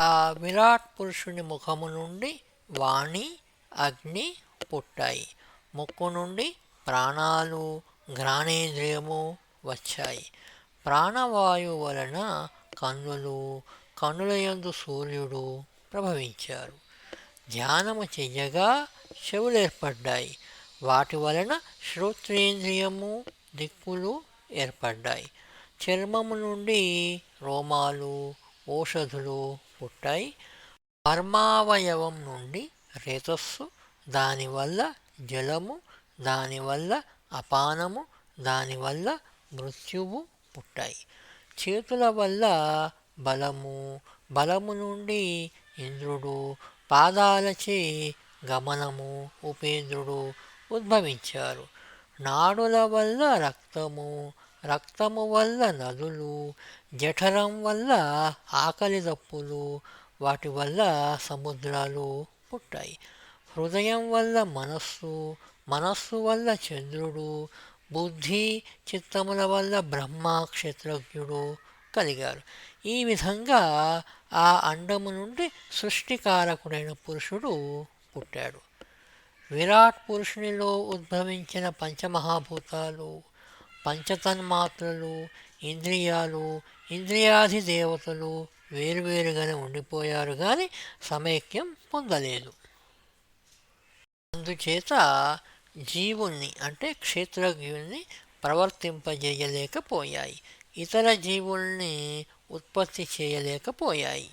ఆ విరాట్ పురుషుని ముఖము నుండి వాణి అగ్ని పుట్టాయి. ముక్కు నుండి ప్రాణాలు ఘ్రాణేంద్రియము వచ్చాయి. ప్రాణవాయువు వలన కన్నులు కన్నులయందు సూర్యుడు ప్రభవించారు. ధ్యానము చెయ్యగా చెవులు ఏర్పడ్డాయి. వాటి వలన శ్రోత్రేంద్రియము దిక్కులు ఏర్పడ్డాయి. చర్మము నుండి రోమాలు ఔషధులు పుట్టాయి. కర్మావయవం నుండి రేతస్సు దానివల్ల జలము దానివల్ల అపానము దానివల్ల మృత్యువు పుట్టాయి. చేతుల వల్ల బలము బలము నుండి ఇంద్రుడు పాదాలచే గమనము ఉపేంద్రుడు ఉద్భవించారు. నాడుల వల్ల రక్తము రక్తము వల్ల నదులు జఠరం వల్ల ఆకలి దప్పులు వాటి వల్ల సముద్రాలు పుట్టాయి. హృదయం వల్ల మనస్సు మనస్సు వల్ల చంద్రుడు బుద్ధి చిత్తముల వల్ల బ్రహ్మ క్షేత్రజ్ఞుడు కలిగారు. ఈ విధంగా ఆ అండము నుండి సృష్టికారకుడైన పురుషుడు పుట్టాడు. విరాట్ పురుషునిలో ఉద్భవించిన పంచమహాభూతాలు పంచతన్మాత్రలు ఇంద్రియాలు ఇంద్రియాధిదేవతలు వేరువేరుగానే ఉండిపోయారు కానీ సమైక్యం పొందలేదు. అందుచేత జీవుణ్ణి అంటే క్షేత్రజ్ఞుల్ని ప్రవర్తింపజేయలేకపోయాయి. ఇతర జీవుల్ని ఉత్పత్తి చేయలేకపోయాయి.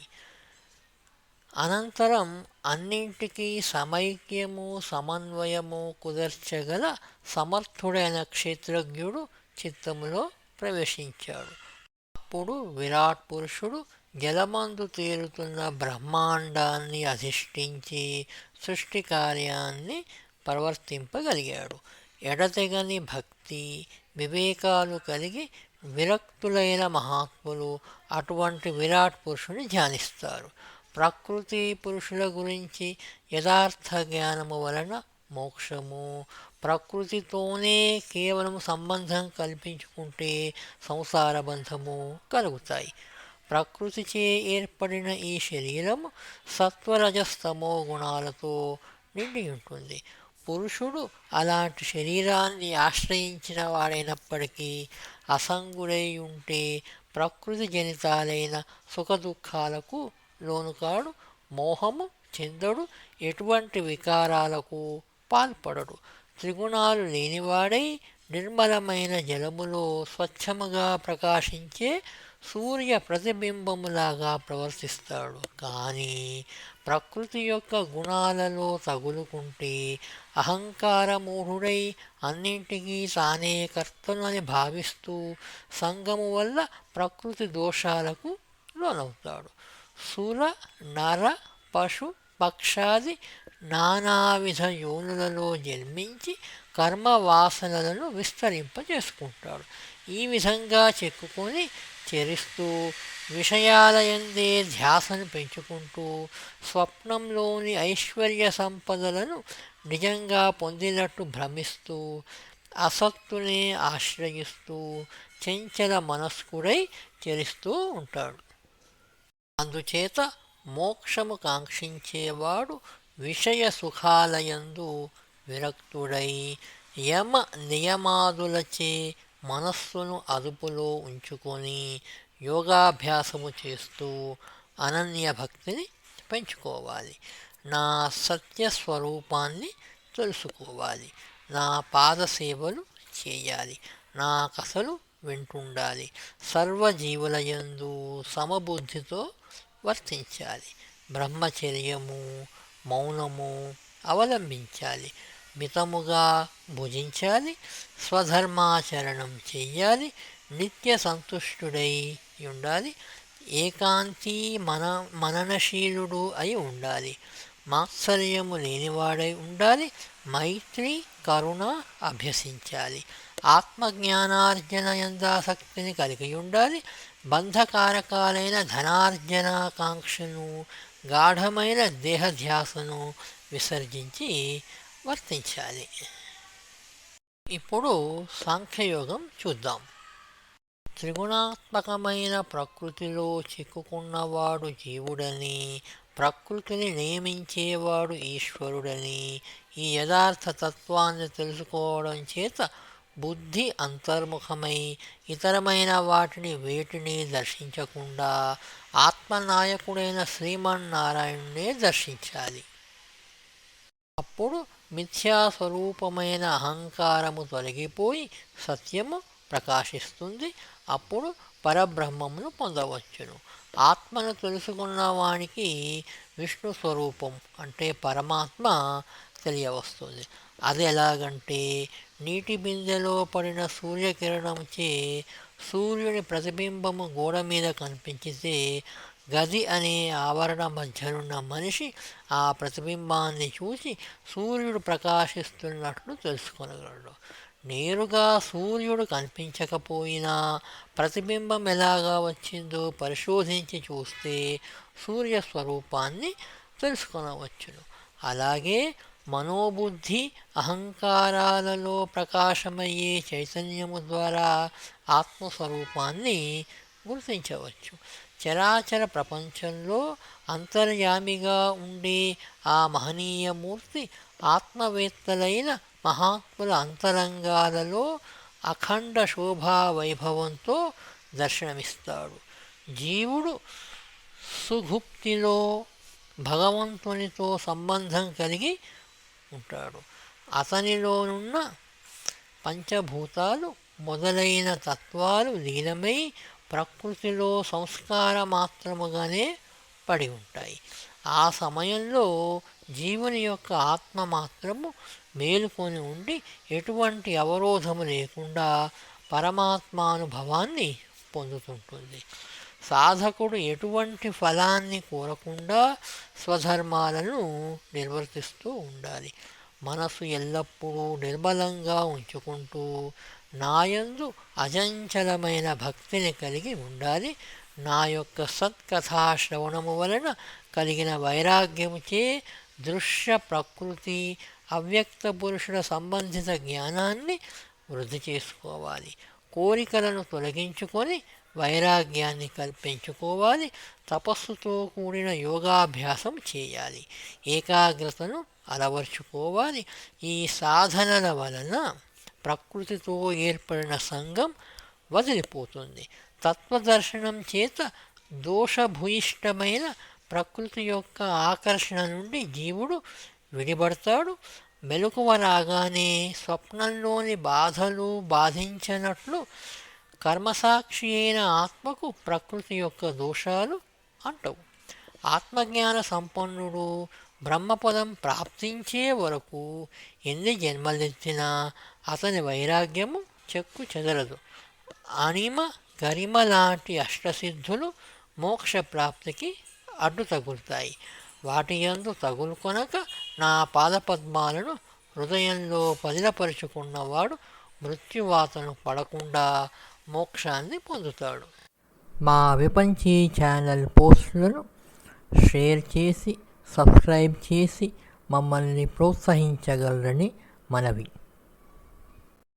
అనంతరం అన్నింటికీ సమైక్యము సమన్వయము కుదర్చగల సమర్థుడైన క్షేత్రజ్ఞుడు చిత్తములో ప్రవేశించాడు. అప్పుడు విరాట్ పురుషుడు జలమందు తేలుతున్న బ్రహ్మాండాన్ని అధిష్ఠించి సృష్టి కార్యాన్ని ప్రవర్తింపగలిగాడు. ఎడతెగని భక్తి వివేకాలు కలిగి విరక్తులైన మహాత్ములు అటువంటి విరాట్ పురుషుని ధ్యానిస్తారు. ప్రకృతి పురుషుల గురించి యథార్థ జ్ఞానము వలన మోక్షము. ప్రకృతితోనే కేవలం సంబంధం కల్పించుకుంటే సంసార బంధము కలుగుతాయి. ప్రకృతిచే ఏర్పడిన ఈ శరీరం సత్వరజస్తమో గుణాలతో నిండి ఉంటుంది. పురుషుడు అలాంటి శరీరాన్ని ఆశ్రయించిన వాడైనప్పటికీ అసంగుడై ఉంటే ప్రకృతి జనితాలైన సుఖదుఖాలకు లోనుకాడు. మోహము చెందడు ఎటువంటి వికారాలకు పాల్పడడు త్రిగుణాలు లేనివాడై నిర్మలమైన జలములో స్వచ్ఛముగా ప్రకాశించే సూర్య ప్రతిబింబములాగా ప్రవర్తిస్తాడు. కానీ ప్రకృతి యొక్క గుణాలలో తగులుకుంటే అహంకారమూఢుడై అన్నింటికీ తానే కర్తనని భావిస్తూ సంగము వల్ల ప్రకృతి దోషాలకు లోనవుతాడు. సుర నర పశు పక్షాది నానావిధ యోనులలో జన్మించి కర్మవాసనలను విస్తరింపజేసుకుంటాడు. ఈ విధంగా చెక్కుకొని చరిస్తూ విషయాలయందే ధ్యాసను పెంచుకుంటూ స్వప్నంలోని ఐశ్వర్య సంపదలను నిజంగా పొందినట్టు భ్రమిస్తూ అసత్తునే ఆశ్రయిస్తూ చెంచల మనస్కుడై చరిస్తూ ఉంటాడు. అందుచేత మోక్షము కాంక్షించేవాడు విషయ సుఖాలయందు విరక్తుడై యమ నియమాదులచే మనస్సును అదుపులో ఉంచుకొని యోగాభ్యాసము చేస్తూ అనన్య భక్తిని పెంచుకోవాలి నా సత్యస్వరూపాన్ని తెలుసుకోవాలి నా పాదసేవలు చేయాలి. నా కథలు వింటుండాలి. సర్వజీవులయందు సమబుద్ధితో వర్తించాలి. బ్రహ్మచర్యము మౌనము అవలంబించాలి. మితముగా భుజించాలి. స్వధర్మాచరణం చెయ్యాలి. నిత్య సంతుష్టుడై ఉండాలి. ఏకాంతి మన మననశీలుడు అయి ఉండాలి. మాత్సర్యము లేనివాడై ఉండాలి. మైత్రి కరుణ అభ్యసించాలి. ఆత్మజ్ఞానార్జన ఎందాసక్తిని కలిగి ఉండాలి. బంధకారకాలైన ధనార్జనాకాంక్షను గాఢమైన దేహధ్యాసను విసర్జించి వర్తించాలి. ఇప్పుడు సాంఖ్యయోగం చూద్దాం. త్రిగుణాత్మకమైన ప్రకృతిలో చిక్కుకున్నవాడు జీవుడని ప్రకృతిని నియమించేవాడు ఈశ్వరుడని ఈ యథార్థ తత్వాన్ని తెలుసుకోవడం చేత బుద్ధి అంతర్ముఖమై ఇతరమైన వాటిని వేటిని దర్శించకుండా ఆత్మనాయకుడైన శ్రీమన్నారాయణునే దర్శించాలి. అప్పుడు మిథ్యాస్వరూపమైన అహంకారము తొలగిపోయి సత్యము ప్రకాశిస్తుంది. అప్పుడు పరబ్రహ్మమును పొందవచ్చును. ఆత్మను తెలుసుకున్న వానికి విష్ణు స్వరూపం అంటే పరమాత్మ తెలియవస్తుంది. అది ఎలాగంటే నీటి బిందెలో పడిన సూర్యకిరణంచే సూర్యుని ప్రతిబింబము గోడ మీద కనిపించితే గది అనే ఆవరణ మధ్యనున్న మనిషి ఆ ప్రతిబింబాన్ని చూసి సూర్యుడు ప్రకాశిస్తున్నట్లు తెలుసుకోగలడు నేరుగా సూర్యుడు కనిపించకపోయినా ప్రతిబింబం ఎలాగా వచ్చిందో పరిశోధించి చూస్తే సూర్య స్వరూపాన్ని తెలుసుకొనవచ్చును. అలాగే మనోబుద్ధి అహంకారాలలో ప్రకాశమయ్యే చైతన్యము ద్వారా ఆత్మస్వరూపాన్ని గుర్తించవచ్చు. చరాచర ప్రపంచంలో అంతర్యామిగా ఉండే ఆ మహనీయ మూర్తి ఆత్మవేత్తలైన మహాత్ముల అంతరంగాలలో అఖండ శోభా వైభవంతో దర్శనమిస్తాడు. జీవుడు సుగుప్తిలో భగవంతునితో సంబంధం కలిగి ఉంటాడు. అతనిలోనున్న పంచభూతాలు మొదలైన తత్వాలు లీనమై ప్రకృతిలో సంస్కార మాత్రముగానే పడి ఉంటాయి. ఆ సమయంలో జీవుని యొక్క ఆత్మ మాత్రము మేలుకొని ఉండి ఎటువంటి అవరోధము లేకుండా పరమాత్మానుభవాన్ని పొందుతుంటుంది. సాధకుడు ఎటువంటి ఫలాన్ని కోరకుండా స్వధర్మాలను నిర్వర్తిస్తూ ఉండాలి. మనసు ఎల్లప్పుడూ నిర్మలంగా ఉంచుకుంటూ నాయందు అజంచలమైన భక్తిని కలిగి ఉండాలి. నా యొక్క సత్కథా శ్రవణము వలన కలిగిన వైరాగ్యముచే దృశ్య ప్రకృతి అవ్యక్త పురుషుల సంబంధిత జ్ఞానాన్ని వృద్ధి చేసుకోవాలి. కోరికలను తొలగించుకొని వైరాగ్యాన్ని కల్పించుకోవాలి. తపస్సుతో కూడిన యోగాభ్యాసం చేయాలి. ఏకాగ్రతను అలవర్చుకోవాలి. ఈ సాధనల వలన ప్రకృతితో ఏర్పడిన సంఘం వదిలిపోతుంది. తత్వదర్శనం చేత దోషభూయిష్టమైన ప్రకృతి యొక్క ఆకర్షణ నుండి జీవుడు విడిపడతాడు. మెలకువ రాగానే స్వప్నంలోని బాధలు బాధించినట్లు కర్మసాక్షి అయిన ఆత్మకు ప్రకృతి యొక్క దోషాలు అంటవు. ఆత్మజ్ఞాన సంపన్నుడు బ్రహ్మపదం ప్రాప్తించే వరకు ఎన్ని జన్మలెత్తినా అతని వైరాగ్యము చెక్కు చెదరదు. అనిమ గరిమ లాంటి అష్టసిద్ధులు మోక్ష ప్రాప్తికి అడ్డు తగులుతాయి. వాటి యందు తగులుకొనక నా పాదపద్మాలను హృదయంలో పదిలపరుచుకున్నవాడు మృత్యువాతను పడకుండా మోక్షాన్ని పొందుతాడు. మా విపంచీ ఛానల్ పోస్టులను షేర్ చేసి సబ్స్క్రైబ్ చేసి మమ్మల్ని ప్రోత్సహించగలరని మనవి.